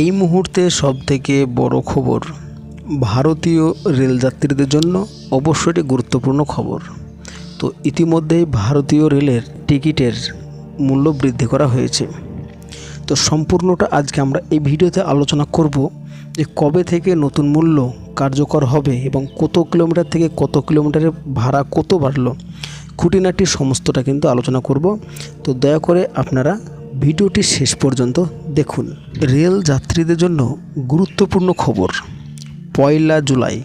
এই মুহূর্তে সবথেকে বড় খবর ভারতীয় রেলযাত্রীদের জন্য অবশ্যই এটি গুরুত্বপূর্ণ খবর। তো ইতিমধ্যেই ভারতীয় রেলের টিকিটের মূল্য বৃদ্ধি করা হয়েছে। তো সম্পূর্ণটা আজকে আমরা এই ভিডিওতে আলোচনা করব যে কবে থেকে নতুন মূল্য কার্যকর হবে এবং কত কিলোমিটার থেকে কত কিলোমিটারের ভাড়া কত বাড়লো, খুঁটিনাটি সমস্তটা কিন্তু আলোচনা করব। তো দয়া করে আপনারা ভিডিওটি শেষ পর্যন্ত দেখুন। রেল যাত্রীদের জন্য গুরুত্বপূর্ণ খবর। পয়লা জুলাই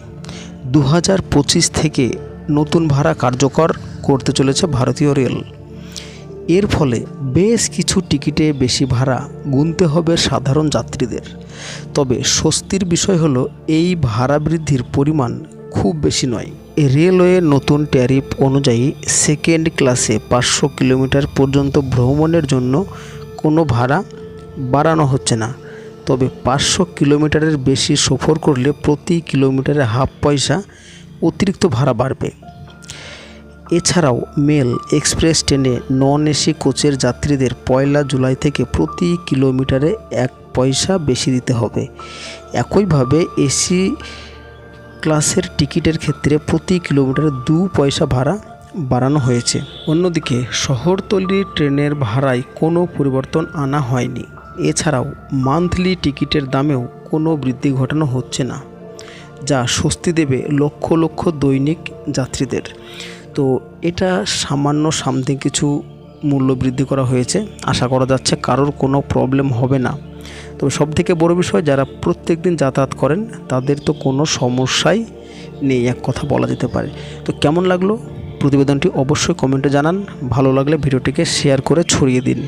দু হাজার পঁচিশ থেকে নতুন ভাড়া কার্যকর করতে চলেছে ভারতীয় রেল। এর ফলে বেশ কিছু টিকিটে বেশি ভাড়া গুনতে হবে সাধারণ যাত্রীদের। তবে স্বস্তির বিষয় হলো, এই ভাড়া বৃদ্ধির পরিমাণ খুব বেশি নয়। রেলওয়ে নতুন ট্যারিফ অনুযায়ী সেকেন্ড ক্লাসে পাঁচশো কিলোমিটার পর্যন্ত ভ্রমণের জন্য কোনো ভাড়া বাড়ানো হচ্ছে না। তবে পাঁচশো কিলোমিটারের বেশি সফর করলে প্রতি কিলোমিটারে হাফ পয়সা অতিরিক্ত ভাড়া বাড়বে। এছাড়াও মেল এক্সপ্রেস ট্রেনে নন এসি কোচের যাত্রীদের পয়লা জুলাই থেকে প্রতি কিলোমিটারে এক পয়সা বেশি দিতে হবে। একইভাবে এসি ক্লাসের টিকিটের ক্ষেত্রে প্রতি কিলোমিটারে দু পয়সা ভাড়া বাড়ানো হয়েছে। অন্যদিকে শহরতলির ট্রেনের ভাড়ায় কোনো পরিবর্তন আনা হয়নি। এছাড়াও মান্থলি টিকিটের দামেও কোনো বৃদ্ধি ঘটানো হচ্ছে না, যা স্বস্তি দেবে লক্ষ লক্ষ দৈনিক যাত্রীদের। তো এটা সামান্য সামথিং কিছু মূল্য বৃদ্ধি করা হয়েছে। আশা করা যাচ্ছে কারোর কোনো প্রবলেম হবে না। তবে সব থেকে বড় বিষয়, যারা প্রত্যেক দিন যাতায়াত করেন, তাদের তো কোনো সমস্যাই নেই, এক কথা বলা যেতে পারে। তো কেমন লাগল? প্রতিবেদনটি অবশ্যই কমেন্টে জানান। ভালো লাগলে ভিডিওটিকে শেয়ার করে ছড়িয়ে দিন।